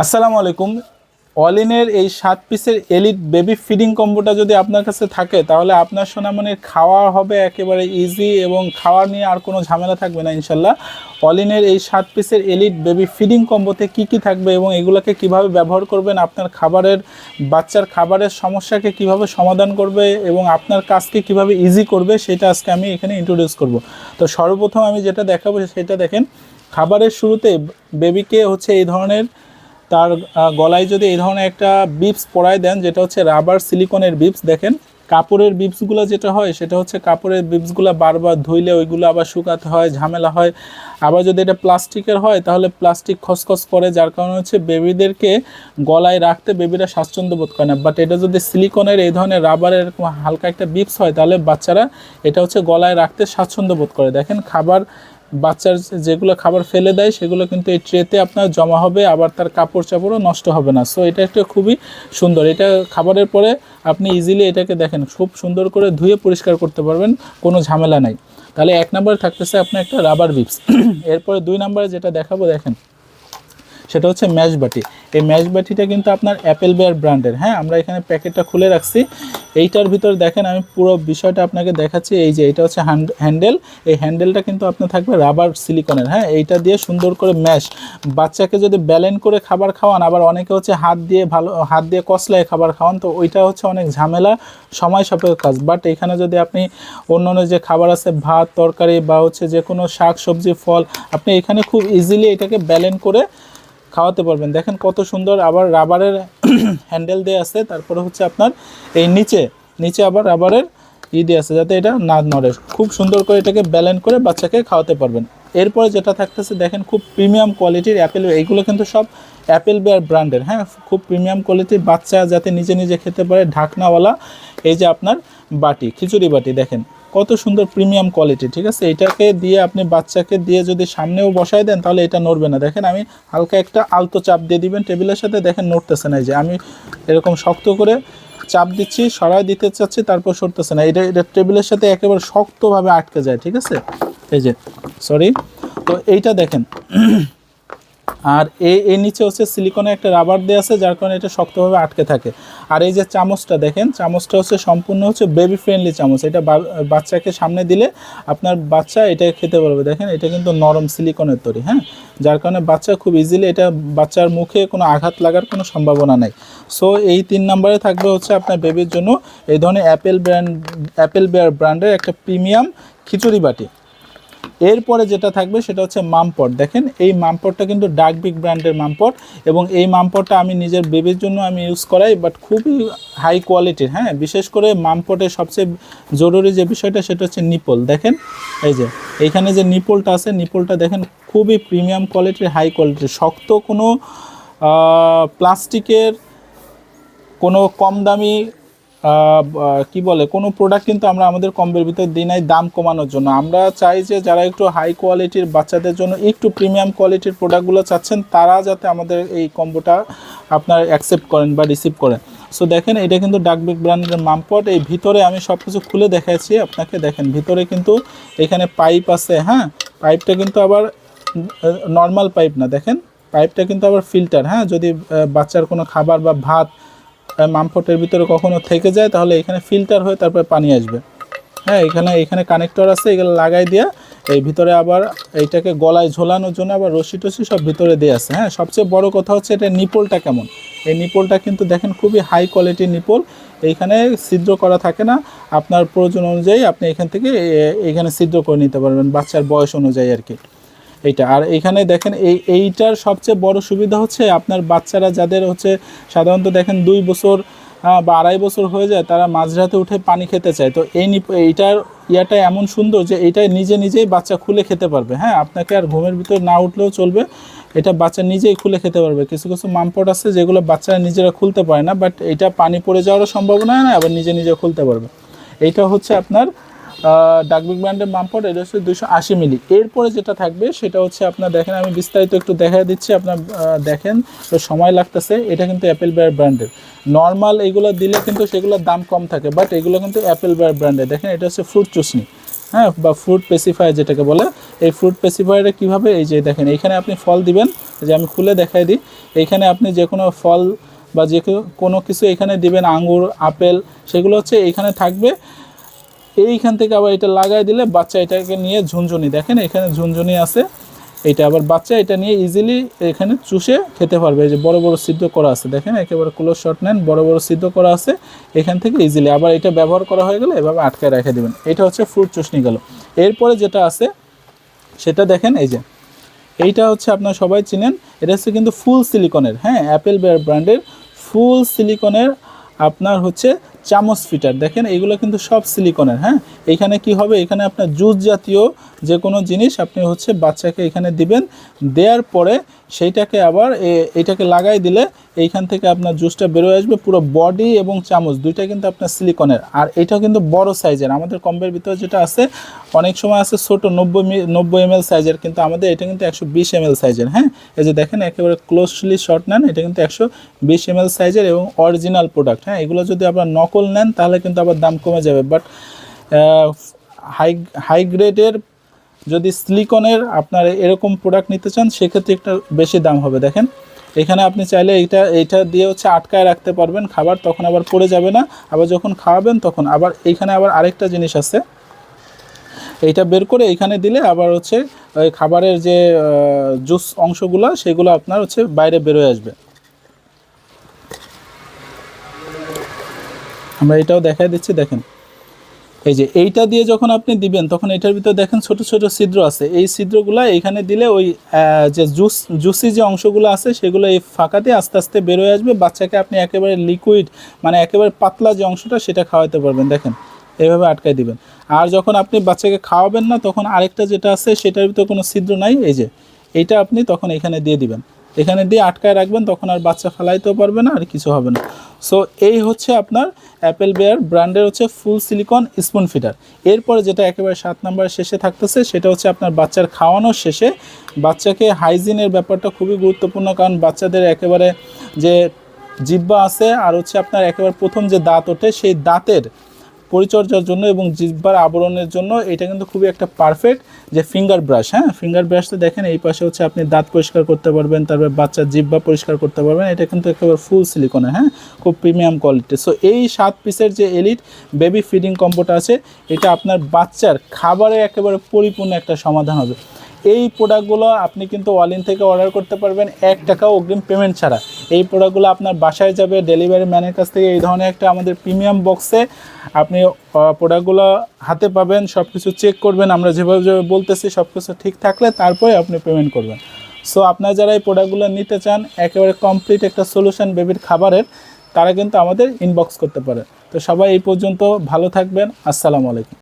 আসসালামু আলাইকুম। অলিনের এই সাত পিসের এলিট বেবি ফিডিং কম্বোটা যদি আপনার কাছে থাকে, তাহলে আপনার সোনামনির খাওয়া হবে একেবারে ইজি এবং খাওয়া নিয়ে আর কোনো ঝামেলা থাকবে না ইনশাল্লাহ। অলিনের এই সাত পিসের এলিট বেবি ফিডিং কম্বোতে কি কি থাকবে এবং এগুলোকে কীভাবে ব্যবহার করবেন, আপনার খাবারের, বাচ্চার খাবারের সমস্যাকে কীভাবে সমাধান করবে এবং আপনার কাজকে কীভাবে ইজি করবে, সেটা আজকে আমি এখানে ইন্ট্রোডিউস করব। তো সর্বপ্রথম আমি যেটা দেখাবো, সেটা দেখেন, খাবারের শুরুতে বেবিকে হচ্ছে এই ধরনের তার গলায় যদি এই ধরনের একটা বিপস পরায় দেন, যেটা হচ্ছে রাবার সিলিকনের বিপস, দেখেন কাপড়ের বিপসগুলো যেটা হয়, সেটা হচ্ছে কাপড়ের বিপসগুলো বারবার ধুইলে ওইগুলো আবার শুকাতে হয়, ঝামেলা হয়। আবার যদি এটা প্লাস্টিকের হয়, তাহলে প্লাস্টিক খসখস করে, যার কারণে হচ্ছে বেবিদেরকে গলায় রাখতে বেবিরা স্বাচ্ছন্দ্য বোধ করে না। বাট এটা যদি সিলিকনের এই ধরনের রাবারের হালকা একটা বিপস হয়, তাহলে বাচ্চারা এটা হচ্ছে গলায় রাখতে স্বাচ্ছন্দ্য বোধ করে। দেখেন খাবার বাচ্চার যেগুলো খাবার ফেলে দেয়, সেগুলো কিন্তু এই ট্রেতে আপনার জমা হবে, আবার তার কাপড় চাপড়ও নষ্ট হবে না। সো এটা একটা খুবই সুন্দর। এটা খাবারের পরে আপনি ইজিলি এটাকে দেখেন, খুব সুন্দর করে ধুয়ে পরিষ্কার করতে পারবেন, কোনো ঝামেলা নাই। তাহলে এক নম্বরে থাকতেছে আপনার একটা রাবার বিপস এরপরে দুই নম্বরে যেটা দেখাবো, দেখেন। সেটা হচ্ছে ম্যাশ বাটি। এই ম্যাশ বাটিটা কিন্তু আপনার অ্যাপেল বেয়ার ব্র্যান্ডের হ্যাঁ আমরা এখানে প্যাকেটটা খুলে রাখছি। এইটার ভিতরে দেখেন, আমি পুরো বিষয়টা আপনাকে দেখাচ্ছি। এই যে, এটা হচ্ছে হ্যান্ডেল। এই হ্যান্ডেলটা কিন্তু আপনার থাকবে রাবার সিলিকনের হ্যাঁ? এইটা দিয়ে সুন্দর করে ম্যাশ। বাচ্চাকে যদি ব্যালেন্স করে খাবার খাওয়ান, আবার অনেকে হচ্ছে হাত দিয়ে ভালো, হাত দিয়ে কসলায় খাবার খাওয়ান, তো ওইটা হচ্ছে অনেক ঝামেলা, সময় সাপেক্ষ কাজ। বাট এখানে যদি আপনি অন্য অন্য যে খাবার আছে, ভাত, তরকারি বা হচ্ছে যে কোনো শাক, সবজি, ফল, আপনি এখানে খুব ইজিলি এটাকে ব্যালেন্স করে খাওয়াতে পারবেন। দেখেন কত সুন্দর আবার রাবারের হ্যান্ডেল দিয়ে আছে, তারপরে হচ্ছে আপনার এই নিচে নিচে আবার রাবারের ই দিয়ে আছে, যাতে এটা না নড়ে। খুব সুন্দর করে এটাকে ব্যালেন্স করে বাচ্চাকে খাওয়াতে পারবেন। এরপরে যেটা থাকতেছে, দেখেন খুব প্রিমিয়াম কোয়ালিটির অ্যাপেল এইগুলো কিন্তু সব অ্যাপেল বেয়ার ব্র্যান্ডের হ্যাঁ? খুব প্রিমিয়াম কোয়ালিটির বাচ্চা যাতে নিজে নিজে খেতে পারে, ঢাকনাওয়ালা, এই যে আপনার বাটি, খিচুড়ি বাটি, দেখেন। কত সুন্দর প্রিমিয়াম কোয়ালিটি ঠিক আছে? এটাকে দিয়ে আপনি বাচ্চাকে দিয়ে যদি সামনেও বসায় দেন, তাহলে এটা নড়বে না। দেখেন, আমি হালকা একটা আলতো চাপ দিয়ে দিবেন, টেবিলের সাথে দেখেন নড়তেছে না যে আমি এরকম শক্ত করে চাপ দিচ্ছি সরাই দিতে চাচ্ছি, তারপর সরতেছে না। এটা এটা টেবিলের সাথে একেবারে শক্তভাবে আটকে যায়, ঠিক আছে? এই যে সরি তো এইটা দেখেন আর এই এই নিচে হচ্ছে সিলিকনে একটা রাবার দেওয়া আছে, যার কারণে এটা শক্তভাবে আটকে থাকে। আর এই যে চামচটা দেখেন, চামচটা হচ্ছে সম্পূর্ণ হচ্ছে বেবি ফ্রেন্ডলি চামচ। এটা বাচ্চাকে সামনে দিলে আপনার বাচ্চা এটা খেতে পারবে। দেখেন, এটা কিন্তু নরম সিলিকনের তৈরি হ্যাঁ? যার কারণে বাচ্চা খুব ইজিলি এটা বাচ্চার মুখে কোনো আঘাত লাগার কোনো সম্ভাবনা নাই। সো এই তিন নম্বরে থাকবে হচ্ছে আপনার বেবির জন্য এই ধরনের অ্যাপেল ব্র্যান্ড অ্যাপেল বেয়ার ব্র্যান্ডের একটা প্রিমিয়াম খিচুড়ি বাটি। এরপরে যেটা থাকবে সেটা হচ্ছে মামপট। দেখেন, এই মামপটটা কিন্তু ডার্ক বিগ ব্র্যান্ডের মামপট এবং এই মামপটটা আমি নিজের বেবির জন্য আমি ইউজ করাই বাট খুবই হাই কোয়ালিটির হ্যাঁ? বিশেষ করে মামপটের সবচেয়ে জরুরি যে বিষয়টা সেটা হচ্ছে নিপল দেখেন, এই যে, এইখানে যে নিপলটা আছে নিপলটা দেখেন খুবই প্রিমিয়াম কোয়ালিটির হাই কোয়ালিটির শক্ত কোনো প্লাস্টিকের কোনো কম দামি কি বলে, কোনো প্রোডাক্ট কিন্তু আমরা আমাদের কম্বের ভিতর দিই নাই দাম কমানোর জন্য। আমরা চাই যে যারা একটু হাই কোয়ালিটির বাচ্চাদের জন্য একটু প্রিমিয়াম কোয়ালিটির প্রোডাক্টগুলো চাচ্ছেন, তারা যাতে আমাদের এই কম্বোটা আপনার অ্যাকসেপ্ট করেন বা রিসিভ করেন। সো দেখেন, এটা কিন্তু ডাকবিক ব্র্যান্ডের মামপট এই ভিতরে আমি সব কিছু খুলে দেখাচ্ছি, আপনাকে দেখেন, ভিতরে কিন্তু এখানে পাইপ আছে হ্যাঁ? পাইপটা কিন্তু আবার নর্মাল পাইপ না, দেখেন? পাইপটা কিন্তু আবার ফিল্টার হ্যাঁ? যদি বাচ্চার কোনো খাবার বা ভাত মামপটের ভিতরে কখনো থেকে যায়, তাহলে এখানে ফিল্টার হয়ে তারপরে পানি আসবে। হ্যাঁ এখানে এখানে কানেক্টর আছে, এগুলো লাগাই দিয়ে এই ভিতরে আবার এইটাকে গলায় ঝোলানোর জন্য আবার রশি টসি সব ভিতরে দিয়ে আছে। হ্যাঁ সবচেয়ে বড় কথা হচ্ছে এটা নিপলটা কেমন? এই নিপলটা কিন্তু দেখেন খুবই হাই কোয়ালিটির নিপল এইখানে ছিদ্র করা থাকে না। আপনার প্রয়োজন অনুযায়ী আপনি এখান থেকে এ- এইখানে ছিদ্র করে নিতে পারবেন, বাচ্চার বয়স অনুযায়ী আর কি। এইটা। আর এইখানে দেখেন, এই, এইটার সবচেয়ে বড় সুবিধা হচ্ছে আপনার বাচ্চারা যাদের হচ্ছে সাধারণত দেখেন দুই বছর বা আড়াই বছর হয়ে যায়, তারা মাঝরাতে উঠে পানি খেতে চায়। তো এই এইটার ইয়াটা এমন সুন্দর যে এইটা নিজে নিজেই বাচ্চা খুলে খেতে পারবে। হ্যাঁ আপনাকে আর ঘুমের ভিতর না উঠলেও চলবে, এটা বাচ্চা নিজেই খুলে খেতে পারবে। কিছু কিছু মামপট আছে যেগুলো বাচ্চারা নিজেরা খুলতে পারে না, বাট এটা পানি পড়ে যাওয়ারও সম্ভাবনা হয় না, আবার নিজে নিজে খুলতে পারবে। এইটা হচ্ছে আপনার ডাকবিক ব্র্যান্ডের মামপট এটা হচ্ছে দুশো আশি মিলি এরপরে যেটা থাকবে, সেটা হচ্ছে আপনার, দেখেন, আমি বিস্তারিত একটু দেখা দিচ্ছি, আপনার দেখেন, তো সময় লাগতেছে, এটা কিন্তু অ্যাপেল বেয়ার ব্র্যান্ডের নর্মাল এগুলো দিলে কিন্তু সেগুলোর দাম কম থাকে বাট এগুলো কিন্তু অ্যাপেল বেয়ার ব্র্যান্ডের দেখেন, এটা হচ্ছে ফ্রুট চুসনি হ্যাঁ বা ফ্রুট পেসিফায়ার যেটাকে বলে। এই ফ্রুট পেসিফায়ারে কীভাবে, এই যে দেখেন এখানে আপনি ফল দিবেন যে আমি খুলে দেখাই দিই, এইখানে আপনি যে কোনো ফল বা যে কোনো কিছু এখানে দিবেন, আঙ্গুর, আপেল, সেগুলো হচ্ছে এইখানে থাকবে। এইখান থেকে আবার এটা লাগাই দিলে বাচ্চা এটাকে নিয়ে ঝুনঝুনি। দেখেন এখানে ঝুনঝুনি আছে। এটা আবার বাচ্চা এটা নিয়ে ইজিলি এখানে চুষে খেতে পারবে। এই যে বড় বড় সিদ্ধ করা আছে। দেখেন একেবারে ক্লোজ শট নেন, বড় বড় সিদ্ধ করা আছে এখান থেকে ইজিলি আবার এটা ব্যবহার করা হয়ে গেলে এভাবে আটকায় রেখে দেবেন। এটা হচ্ছে ফ্রুট চুষনি গেল। এরপরে যেটা আছে, সেটা দেখেন এই যে, এইটা হচ্ছে আপনারা সবাই চিনেন। এটা হচ্ছে কিন্তু ফুল সিলিকনের হ্যাঁ অ্যাপেল বেয়ার ব্র্যান্ডের ফুল সিলিকনের আপনার হচ্ছে চামচ ফিটার। দেখেন, এগুলো কিন্তু সব সিলিকনের হ্যাঁ? এখানে কি হবে? এখানে আপনার জুস জাতীয় যে কোনো জিনিস আপনি হচ্ছে বাচ্চাকে এখানে দিবেন। দেওয়ার পরে সেইটাকে আবার এটাকে লাগাই দিলে এইখান থেকে আপনার জুসটা বেরোয় আসবে পুরো বডি এবং চামচ, দুইটা কিন্তু আপনার সিলিকনের। আর এটাও কিন্তু বড় সাইজের। আমাদের কম্বের ভিতরে যেটা আছে, অনেক সময় আছে ছোটো নব্বই নব্বই এম সাইজের, কিন্তু আমাদের এটা কিন্তু একশো বিশ এম সাইজের হ্যাঁ? এই যে দেখেন, একেবারে ক্লোজলি শর্ট নেন, এটা কিন্তু একশো বিশ এম সাইজের এবং অরিজিনাল প্রোডাক্ট হ্যাঁ? এগুলো যদি আপনার নকল নেন, তাহলে কিন্তু আবার দাম কমে যাবে। বাট হাই হাই গ্রেডের যদি সিলিকনের আপনার এরকম প্রোডাক্ট নিতে চান, সেক্ষেত্রে একটা বেশি দাম হবে। দেখেন এখানে আপনি চাইলে এইটা এইটা দিয়ে হচ্ছে আটকায় রাখতে পারবেন খাবার, তখন আবার পড়ে যাবে না। আবার যখন খাওয়াবেন, তখন আবার এইখানে আবার আরেকটা জিনিস আছে। এইটা বের করে এইখানে দিলে আবার হচ্ছে ওই খাবারের যে জুস অংশগুলো, সেগুলো আপনার হচ্ছে বাইরে বেরোয় আসবে। আমরা এটাও দেখাই দিচ্ছি, দেখেন। এই যে এইটা দিয়ে যখন আপনি দিবেন, তখন এটার ভিতর দেখেন ছোট ছোট ছিদ্র আছে। এই ছিদ্রগুলো এখানে দিলে ওই যে জুস, জুসি যে অংশগুলো আছে, সেগুলো এই ফাঁকাতে আস্তে আস্তে বেরোয় আসবে। বাচ্চাকে আপনি একেবারে লিকুইড মানে একেবারে পাতলা যে অংশটা, সেটা খাওয়াতে পারবেন। দেখেন, এইভাবে আটকায় দিবেন। আর যখন আপনি বাচ্চাকে খাওয়াবেন না, তখন আরেকটা যেটা আছে, সেটার ভিতর কোনো ছিদ্র নাই। এই যে, এইটা আপনি তখন এখানে দিয়ে দিবেন। এখানে দিয়ে আটকায় রাখবেন, তখন আর বাচ্চা ফেলাইতেও পারবে না, আর কিছু হবে না। সো এই হচ্ছে আপনার অ্যাপেল বেয়ার ব্র্যান্ডের হচ্ছে ফুল সিলিকন স্পুন ফিটার এরপরে যেটা একেবারে সাত নাম্বার শেষে থাকতেছে, সেটা হচ্ছে আপনার বাচ্চার খাওয়ানোর শেষে। বাচ্চাকে হাইজিনের ব্যাপারটা খুবই গুরুত্বপূর্ণ, কারণ বাচ্চাদের একেবারে যে জিব্বা আছে, আর হচ্ছে আপনার একেবারে প্রথম যে দাঁত ওঠে, সেই দাঁতের পরিচর্যার জন্য এবং জিহ্বার আবরণের জন্য, এটা কিন্তু খুবই একটা পারফেক্ট যে ফিঙ্গার ব্রাশ হ্যাঁ? ফিঙ্গার ব্রাশটা দেখেন, এই পাশে হচ্ছে আপনি দাঁত পরিষ্কার করতে পারবেন, তারপর বাচ্চার জিহ্বা পরিষ্কার করতে পারবেন, এটা কিন্তু একেবারে ফুল সিলিকনের হ্যাঁ? খুব প্রিমিয়াম কোয়ালিটি সো এই সাত পিসের যে এলিট বেবি ফিডিং কম্বোটা আছে, এটা আপনার বাচ্চার খাবারে একেবারে পরিপূর্ণ একটা সমাধান হবে। এই প্রোডাক্টগুলো আপনি কিন্তু অনলাইন থেকে অর্ডার করতে পারবেন। এক টাকা অগ্রিম পেমেন্ট ছাড়া। এই প্রোডাক্টগুলো আপনার বাসায় যাবে ডেলিভারি ম্যানের কাছ থেকে এই ধরনের একটা আমাদের প্রিমিয়াম বক্সে আপনি প্রোডাক্টগুলো হাতে পাবেন সব কিছু চেক করবেন। আমরা যেভাবে যেভাবে বলতেছি সব কিছু ঠিক থাকলে তারপরে আপনি পেমেন্ট করবেন। সো আপনারা যারা এই প্রোডাক্টগুলো নিতে চান, একেবারে কমপ্লিট একটা সলিউশন বেবির খাবারের, তারা কিন্তু আমাদের ইনবক্স করতে পারে। তো সবাই এই পর্যন্ত ভালো থাকবেন। আসসালামু আলাইকুম।